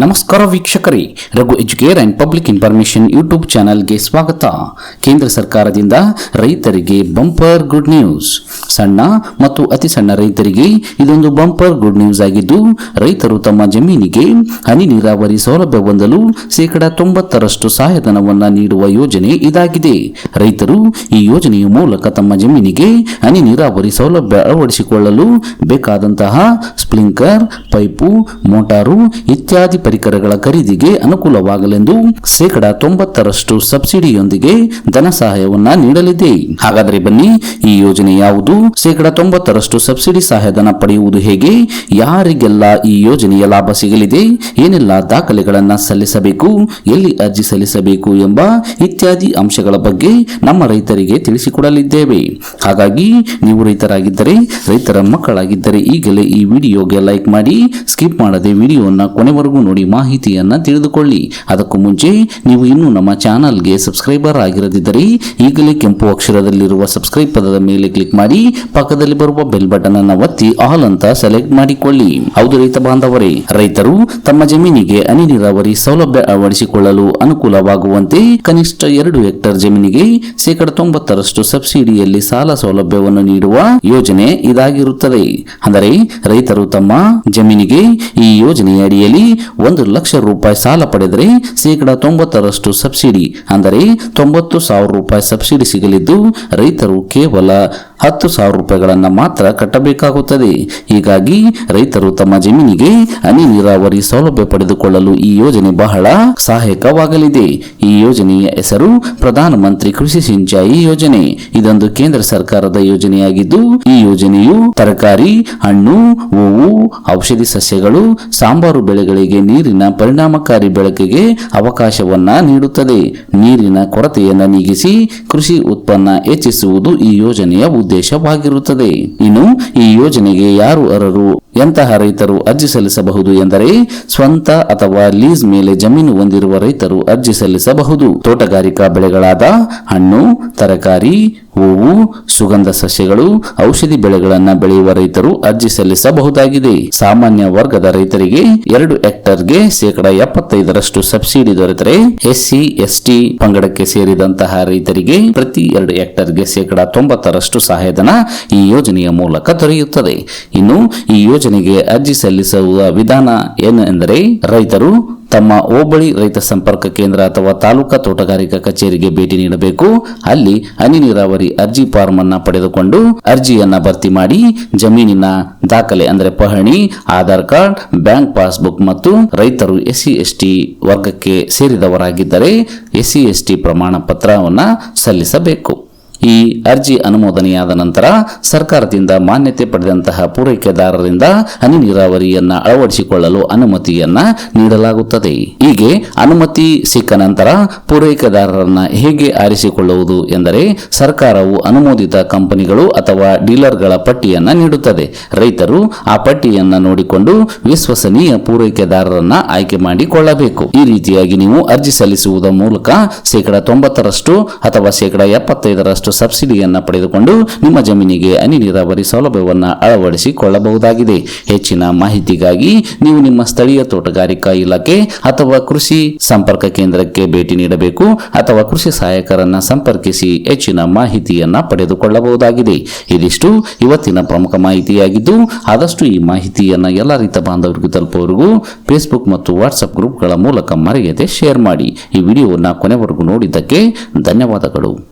ನಮಸ್ಕಾರ ವೀಕ್ಷಕರೇ, Raghu educare and public information YouTube ಚಾನೆಲ್ಗೆ ಸ್ವಾಗತ. ಕೇಂದ್ರ ಸರ್ಕಾರದಿಂದ ರೈತರಿಗೆ ಬಂಪರ್ ಗುಡ್ ನ್ಯೂಸ್. ಸಣ್ಣ ಮತ್ತು ಅತಿ ಸಣ್ಣ ರೈತರಿಗೆ ಇದೊಂದು ಬಂಪರ್ ಗುಡ್ ನ್ಯೂಸ್ ಆಗಿದ್ದು, ರೈತರು ತಮ್ಮ ಜಮೀನಿಗೆ ಹನಿ ನೀರಾವರಿ ಸೌಲಭ್ಯ ಹೊಂದಲು ಶೇಕಡ ತೊಂಬತ್ತರಷ್ಟು ಸಹಾಯಧನವನ್ನು ನೀಡುವ ಯೋಜನೆ ಇದಾಗಿದೆ. ರೈತರು ಈ ಯೋಜನೆಯ ಮೂಲಕ ತಮ್ಮ ಜಮೀನಿಗೆ ಹನಿ ನೀರಾವರಿ ಸೌಲಭ್ಯ ಅಳವಡಿಸಿಕೊಳ್ಳಲು ಬೇಕಾದಂತಹ ಸ್ಪ್ಲಿಂಕರ್ ಪೈಪು, ಮೋಟಾರು ಇತ್ಯಾದಿ ಪರಿಕರಗಳ ಖರೀದಿಗೆ ಅನುಕೂಲವಾಗಲೆಂದು ಶೇಕಡ ತೊಂಬತ್ತರಷ್ಟು ಸಬ್ಸಿಡಿಯೊಂದಿಗೆ ಧನ ಸಹಾಯವನ್ನ ನೀಡಲಿದೆ. ಹಾಗಾದರೆ ಬನ್ನಿ, ಈ ಯೋಜನೆ ಯಾವುದು? ಶೇಕಡ ತೊಂಬತ್ತರಷ್ಟು ಸಬ್ಸಿಡಿ ಸಹಾಯಧನ ಪಡೆಯುವುದು ಹೇಗೆ? ಯಾರಿಗೆಲ್ಲ ಈ ಯೋಜನೆಯ ಲಾಭ ಸಿಗಲಿದೆ? ಏನೆಲ್ಲ ದಾಖಲೆಗಳನ್ನು ಸಲ್ಲಿಸಬೇಕು? ಎಲ್ಲಿ ಅರ್ಜಿ ಸಲ್ಲಿಸಬೇಕು ಎಂಬ ಇತ್ಯಾದಿ ಅಂಶಗಳ ಬಗ್ಗೆ ನಮ್ಮ ರೈತರಿಗೆ ತಿಳಿಸಿಕೊಡಲಿದ್ದೇವೆ. ಹಾಗಾಗಿ ನೀವು ರೈತರಾಗಿದ್ದರೆ, ರೈತರ ಮಕ್ಕಳಾಗಿದ್ದರೆ ಈಗಲೇ ಈ ವಿಡಿಯೋಗೆ ಲೈಕ್ ಮಾಡಿ, ಸ್ಕಿಪ್ ಮಾಡದೆ ವಿಡಿಯೋನ ಕೊನೆವರೆಗೂ ಮಾಹಿತಿಯನ್ನ ತಿಳಿದುಕೊಳ್ಳಿ. ಅದಕ್ಕೂ ಮುಂಚೆ ನೀವು ಇನ್ನೂ ನಮ್ಮ ಚಾನಲ್ಗೆ ಸಬ್ಸ್ಕ್ರೈಬರ್ ಆಗಿರದಿದ್ದರೆ ಈಗಲೇ ಕೆಂಪು ಅಕ್ಷರದಲ್ಲಿರುವ ಸಬ್ಸ್ಕ್ರೈಬ್ ಪದದ ಮೇಲೆ ಕ್ಲಿಕ್ ಮಾಡಿ, ಪಕ್ಕದಲ್ಲಿ ಬರುವ ಬೆಲ್ ಬಟನ್ ಅನ್ನು ಒತ್ತಿ ಆಲ್ ಅಂತ ಸೆಲೆಕ್ಟ್ ಮಾಡಿಕೊಳ್ಳಿ. ಹೌದು ರೈತ ಬಾಂಧವರೇ, ರೈತರು ತಮ್ಮ ಜಮೀನಿಗೆ ಹನಿ ನೀರಾವರಿ ಸೌಲಭ್ಯ ಅಳವಡಿಸಿಕೊಳ್ಳಲು ಅನುಕೂಲವಾಗುವಂತೆ ಕನಿಷ್ಠ ಎರಡು ಹೆಕ್ಟರ್ ಜಮೀನಿಗೆ ಶೇಕಡ ತೊಂಬತ್ತರಷ್ಟು ಸಬ್ಸಿಡಿಯಲ್ಲಿ ಸಾಲ ಸೌಲಭ್ಯವನ್ನು ನೀಡುವ ಯೋಜನೆ ಇದಾಗಿರುತ್ತದೆ. ಅಂದರೆ ರೈತರು ತಮ್ಮ ಜಮೀನಿಗೆ ಈ ಯೋಜನೆಯ ಅಡಿಯಲ್ಲಿ ಒಂದು ಲಕ್ಷ ರೂಪಾಯಿ ಸಾಲ ಪಡೆದರೆ ಶೇಕಡಾ ತೊಂಬತ್ತರಷ್ಟು ಸಬ್ಸಿಡಿ. ಅಂದರೆ ತೊಂಬತ್ತು ಸಾವಿರ ರೂಪಾಯಿ ಸಬ್ಸಿಡಿ ಸಿಗಲಿದ್ದು ರೈತರು ಕೇವಲ ಹತ್ತು ಸಾವಿರ ರೂಪಾಯಿಗಳನ್ನು ಮಾತ್ರ ಕಟ್ಟಬೇಕಾಗುತ್ತದೆ. ಹೀಗಾಗಿ ರೈತರು ತಮ್ಮ ಜಮೀನಿಗೆ ಹನಿ ನೀರಾವರಿ ಸೌಲಭ್ಯ ಪಡೆದುಕೊಳ್ಳಲು ಈ ಯೋಜನೆ ಬಹಳ ಸಹಾಯಕವಾಗಲಿದೆ. ಈ ಯೋಜನೆಯ ಹೆಸರು ಪ್ರಧಾನಮಂತ್ರಿ ಕೃಷಿ ಸಿಂಚಾಯಿ ಯೋಜನೆ. ಇದೊಂದು ಕೇಂದ್ರ ಸರ್ಕಾರದ ಯೋಜನೆಯಾಗಿದ್ದು, ಈ ಯೋಜನೆಯು ತರಕಾರಿ, ಹಣ್ಣು, ಹೂವು, ಔಷಧಿ ಸಸ್ಯಗಳು, ಸಾಂಬಾರು ಬೆಳೆಗಳಿಗೆ ನೀರಿನ ಪರಿಣಾಮಕಾರಿ ಬಳಕೆಗೆ ಅವಕಾಶವನ್ನ ನೀಡುತ್ತದೆ. ನೀರಿನ ಕೊರತೆಯನ್ನು ನೀಗಿಸಿ ಕೃಷಿ ಉತ್ಪನ್ನ ಹೆಚ್ಚಿಸುವುದು ಈ ಯೋಜನೆಯ ಉದ್ದೇಶವಾಗಿರುತ್ತದೆ ಇನ್ನು ಈ ಯೋಜನೆಗೆ ಯಾರು ಅರ್ಹರು? ಎಂತಹ ರೈತರು ಅರ್ಜಿ ಸಲ್ಲಿಸಬಹುದು ಎಂದರೆ ಸ್ವಂತ ಅಥವಾ ಲೀಸ್ ಮೇಲೆ ಜಮೀನು ಹೊಂದಿರುವ ರೈತರು ಅರ್ಜಿ ಸಲ್ಲಿಸಬಹುದು. ತೋಟಗಾರಿಕಾ ಬೆಳೆಗಳಾದ ಹಣ್ಣು, ತರಕಾರಿ, ಹೂವು, ಸುಗಂಧ ಸಸ್ಯಗಳು, ಔಷಧಿ ಬೆಳೆಗಳನ್ನು ಬೆಳೆಯುವ ರೈತರು ಅರ್ಜಿ ಸಲ್ಲಿಸಬಹುದಾಗಿದೆ. ಸಾಮಾನ್ಯ ವರ್ಗದ ರೈತರಿಗೆ ಎರಡು ಹೆಕ್ಟರ್ಗೆ ಶೇಕಡ ಎಪ್ಪತ್ತೈದರಷ್ಟು ಸಬ್ಸಿಡಿ ದೊರೆತರೆ. ಎಸ್ಸಿ, ಎಸ್ಟಿ ಪಂಗಡಕ್ಕೆ ಸೇರಿದಂತಹ ರೈತರಿಗೆ ಪ್ರತಿ ಎರಡು ಹೆಕ್ಟರ್ಗೆ ಶೇಕಡ ತೊಂಬತ್ತರಷ್ಟು ಸಹಾಯಧನ ಈ ಯೋಜನೆಯ ಮೂಲಕ ದೊರೆಯುತ್ತದೆ. ಇನ್ನು ಈ ಯೋಜನೆಗೆ ಅರ್ಜಿ ಸಲ್ಲಿಸುವ ವಿಧಾನ ಏನೆಂದರೆ ರೈತರು ತಮ್ಮ ಹೋಬಳಿ ರೈತ ಸಂಪರ್ಕ ಕೇಂದ್ರ ಅಥವಾ ತಾಲೂಕಾ ತೋಟಗಾರಿಕಾ ಕಚೇರಿಗೆ ಭೇಟಿ ನೀಡಬೇಕು. ಅಲ್ಲಿ ಹನಿ ನೀರಾವರಿ ಅರ್ಜಿ ಫಾರ್ಮ್ ಅನ್ನ ಪಡೆದುಕೊಂಡು ಅರ್ಜಿಯನ್ನ ಭರ್ತಿ ಮಾಡಿ ಜಮೀನಿನ ದಾಖಲೆ ಅಂದರೆ ಪಹಣಿ, ಆಧಾರ್ ಕಾರ್ಡ್, ಬ್ಯಾಂಕ್ ಪಾಸ್ಬುಕ್ ಮತ್ತು ರೈತರು ಎಸ್ಸಿ ಎಸ್ಟಿ ವರ್ಗಕ್ಕೆ ಸೇರಿದವರಾಗಿದ್ದರೆ ಎಸ್ಸಿ ಎಸ್ಟಿ ಪ್ರಮಾಣ ಪತ್ರವನ್ನು ಸಲ್ಲಿಸಬೇಕು. ಈ ಅರ್ಜಿ ಅನುಮೋದನೆಯಾದ ನಂತರ ಸರ್ಕಾರದಿಂದ ಮಾನ್ಯತೆ ಪಡೆದಂತಹ ಪೂರೈಕೆದಾರರಿಂದ ಹನಿ ನೀರಾವರಿಯನ್ನ ಅಳವಡಿಸಿಕೊಳ್ಳಲು ಅನುಮತಿಯನ್ನ ನೀಡಲಾಗುತ್ತದೆ. ಹೀಗೆ ಅನುಮತಿ ಸಿಕ್ಕ ನಂತರ ಪೂರೈಕೆದಾರರನ್ನ ಹೇಗೆ ಆರಿಸಿಕೊಳ್ಳುವುದು ಎಂದರೆ ಸರ್ಕಾರವು ಅನುಮೋದಿತ ಕಂಪನಿಗಳು ಅಥವಾ ಡೀಲರ್ಗಳ ಪಟ್ಟಿಯನ್ನ ನೀಡುತ್ತದೆ. ರೈತರು ಆ ಪಟ್ಟಿಯನ್ನ ನೋಡಿಕೊಂಡು ವಿಶ್ವಸನೀಯ ಪೂರೈಕೆದಾರರನ್ನ ಆಯ್ಕೆ ಮಾಡಿಕೊಳ್ಳಬೇಕು. ಈ ರೀತಿಯಾಗಿ ನೀವು ಅರ್ಜಿ ಸಲ್ಲಿಸುವುದರ ಮೂಲಕ ಶೇಕಡ ತೊಂಬತ್ತರಷ್ಟು ಅಥವಾ ಶೇಕಡ ಎಪ್ಪತ್ತೈದರಷ್ಟು ಸಬ್ಸಿಡಿಯನ್ನ ಪಡೆದುಕೊಂಡು ನಿಮ್ಮ ಜಮೀನಿಗೆ ಹನಿ ನೀರಾವರಿ ಸೌಲಭ್ಯವನ್ನು ಅಳವಡಿಸಿಕೊಳ್ಳಬಹುದಾಗಿದೆ. ಹೆಚ್ಚಿನ ಮಾಹಿತಿಗಾಗಿ ನೀವು ನಿಮ್ಮ ಸ್ಥಳೀಯ ತೋಟಗಾರಿಕಾ ಇಲಾಖೆ ಅಥವಾ ಕೃಷಿ ಸಂಪರ್ಕ ಕೇಂದ್ರಕ್ಕೆ ಭೇಟಿ ನೀಡಬೇಕು ಅಥವಾ ಕೃಷಿ ಸಹಾಯಕರನ್ನು ಸಂಪರ್ಕಿಸಿ ಹೆಚ್ಚಿನ ಮಾಹಿತಿಯನ್ನ ಪಡೆದುಕೊಳ್ಳಬಹುದಾಗಿದೆ. ಇದಿಷ್ಟು ಇವತ್ತಿನ ಪ್ರಮುಖ ಮಾಹಿತಿಯಾಗಿದ್ದು, ಆದಷ್ಟು ಈ ಮಾಹಿತಿಯನ್ನ ಎಲ್ಲ ರೀತಿಯ ಬಾಂಧವರಿಗೂ ತಲುಪುವವರೆಗೂ ಫೇಸ್ಬುಕ್ ಮತ್ತು ವಾಟ್ಸಪ್ ಗ್ರೂಪ್ಗಳ ಮೂಲಕ ಮರೆಯದೆ ಶೇರ್ ಮಾಡಿ. ಈ ವಿಡಿಯೋವನ್ನು ಕೊನೆವರೆಗೂ ನೋಡಿದ್ದಕ್ಕೆ ಧನ್ಯವಾದಗಳು.